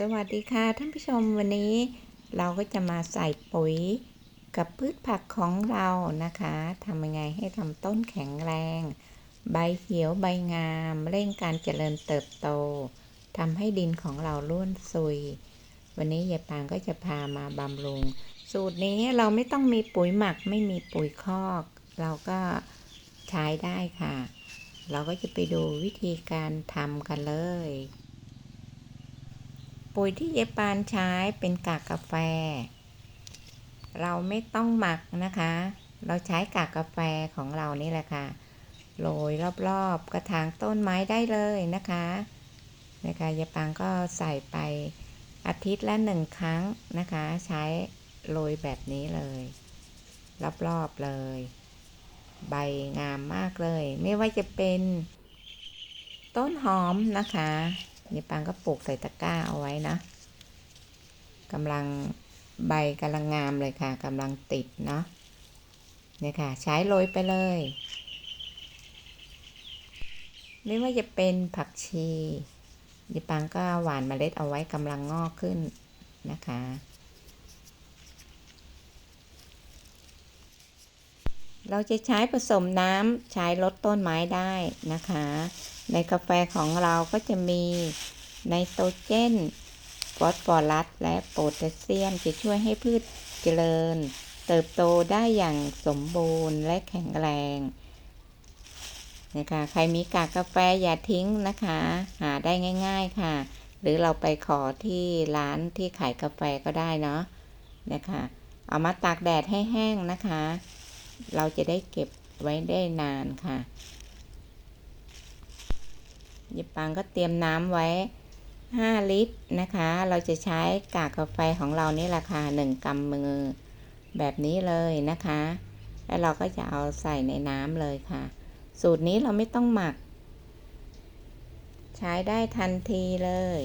สวัสดีค่ะท่านผู้ชมวันนี้เราก็จะมาใส่ปุ๋ยกับพืชผักของเรานะคะทำยังไงให้ทำต้นแข็งแรง ใบเขียวใบงาม เร่งการเจริญเติบโตทำให้ดินของเราล้วนซุย วันนี้ยายปางก็จะพามาบำรุง สูตรนี้เราไม่ต้องมีปุ๋ยหมักไม่มีปุ๋ยคอก เราก็ใช้ได้ค่ะ เราก็จะไปดูวิธีการทำกันเลย ปุ๋ยที่เยปานใช้เป็นกากกาแฟ เราไม่ต้องหมักนะคะ เราใช้กากกาแฟของเรานี่แหละค่ะโรยรอบๆกระถางต้นไม้ได้เลยนะคะนะคะยายปางก็ใส่ไปอาทิตย์ละหนึ่งครั้งนะคะ ใช้โรยแบบนี้เลย รอบๆเลย ใบงามมากเลย ไม่ว่าจะเป็น ต้นหอมนะคะ นี่ปังก็ปลูกใส่ตะกร้าเอาไว้นะกำลังใบกำลังงามเลยค่ะกำลังติดเนาะเนี่ยค่ะ ใช้โรยไปเลย ไม่ว่าจะเป็นผักชีดิปังก็หว่านเมล็ดเอาไว้กำลังงอกขึ้นนะคะ เราจะใช้ผสมน้ำใช้ลดต้นไม้ได้นะคะ ในกาแฟของเราก็จะมีไนโตรเจนฟอสฟอรัสและโพแทสเซียมจะช่วยให้พืชเจริญ เติบโตได้อย่างสมบูรณ์และแข็งแรงนะคะใครมีกากกาแฟอย่าทิ้งนะคะ หาได้ง่าย ๆค่ะ หรือเราไปขอที่ร้านที่ขายกาแฟก็ได้เนาะนะคะ เอามาตากแดดให้แห้งนะคะ เราจะได้เก็บไว้ได้นานค่ะยิปังก็เตรียมน้ำไว้ 5 ลิตรนะคะ เราจะใช้กากกาแฟของเรานี่แหละค่ะ1กำมือแบบนี้เลยนะคะ แล้วเราก็จะเอาใส่ในน้ำเลยค่ะ สูตรนี้เราไม่ต้องหมัก ใช้ได้ทันทีเลย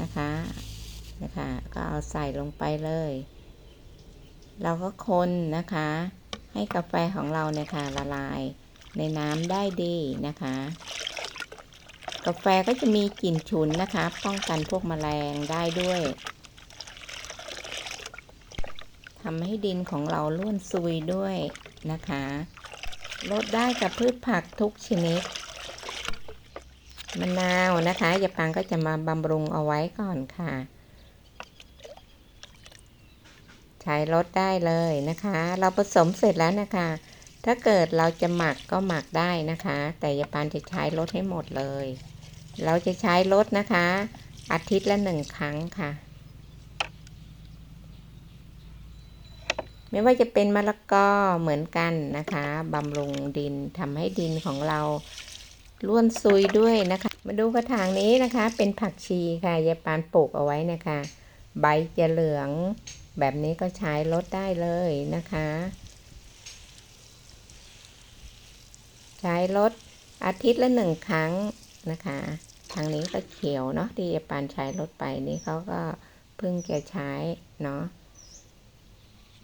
นะคะนะคะ ก็เอาใส่ลงไปเลย เราก็คนนะคะ ให้กาแฟของเราเนี่ยค่ะละลายในน้ำได้ดีนะคะ กาแฟก็จะมีกลิ่นฉุนนะคะ ป้องกันพวกแมลงได้ด้วยทำให้ดินของเราล้วนซุยด้วยนะคะลดได้กับพืชผักทุกชนิดมะนาวนะคะยาปังก็จะมาบำรุงเอาไว้ก่อนค่ะ ใช้ลดได้เลยนะคะ เราผสมเสร็จแล้วนะคะ ถ้าเกิดเราจะหมักก็หมักได้นะคะ แต่ยาปานจะใช้ลดให้หมดเลย เราจะใช้ลดนะคะ อาทิตย์ละหนึ่งครั้งค่ะ ไม่ว่าจะเป็นมะละกอเหมือนกันนะคะบำรุงดินทำให้ดินของเราล้วนซุยด้วยนะคะ มาดูกระถางนี้นะคะ เป็นผักชีค่ะยายปานปลูกเอาไว้นะคะ ใบจะเหลือง แบบนี้ก็ใช้ลดได้เลยนะคะ ใช้ลดอาทิตย์ละหนึ่งครั้งนะคะ ทางนี้ก็เขียวเนาะที่ปานใช้ลดไปนี่เขาก็เพิ่งจะใช้เนาะ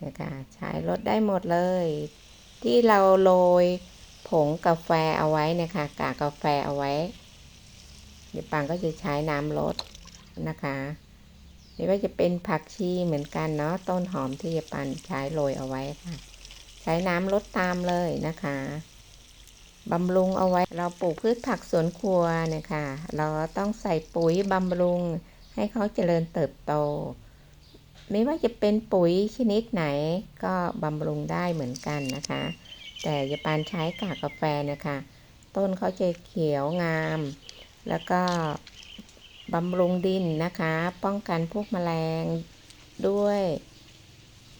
นะคะใช้ลดได้หมดเลย ที่เราโรยผงกาแฟเอาไว้นะคะกากกาแฟเอาไว้เดี๋ยวปางก็จะใช้น้ำลดนะคะ นี่ก็จะเป็นผักชีเหมือนกันเนาะต้นหอมที่จะปันใช้โรยเอาไว้ค่ะ ใช้น้ำลดตามเลยนะคะบำรุงเอาไว้เราปลูกพืชผักสวนครัวนะคะ เราต้องใส่ปุ๋ยบำรุงให้เขาเจริญเติบโต ไม่ว่าจะเป็นปุ๋ยชนิดไหนก็บำรุงได้เหมือนกันนะคะ แต่ยาปานใช้กากกาแฟนะคะ ต้นเขาจะเขียวงาม แล้วก็ บำรุงดินนะคะ ป้องกันพวกแมลงด้วย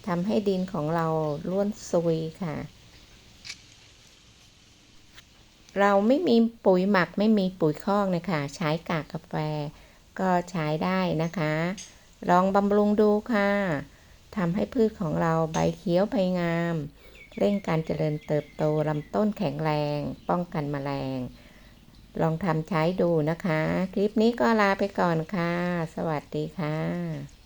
ทำให้ดินของเราล้วนซุยค่ะ เราไม่มีปุ๋ยหมักไม่มีปุ๋ยคอกนะคะ ใช้กากกาแฟก็ใช้ได้นะคะ ลองบำรุงดูค่ะทำให้พืชของเราใบเขียวใบงาม เร่งการเจริญเติบโตลำต้นแข็งแรง ป้องกันแมลง ลองทำใช้ดูนะคะ คลิปนี้ก็ลาไปก่อนค่ะ สวัสดีค่ะ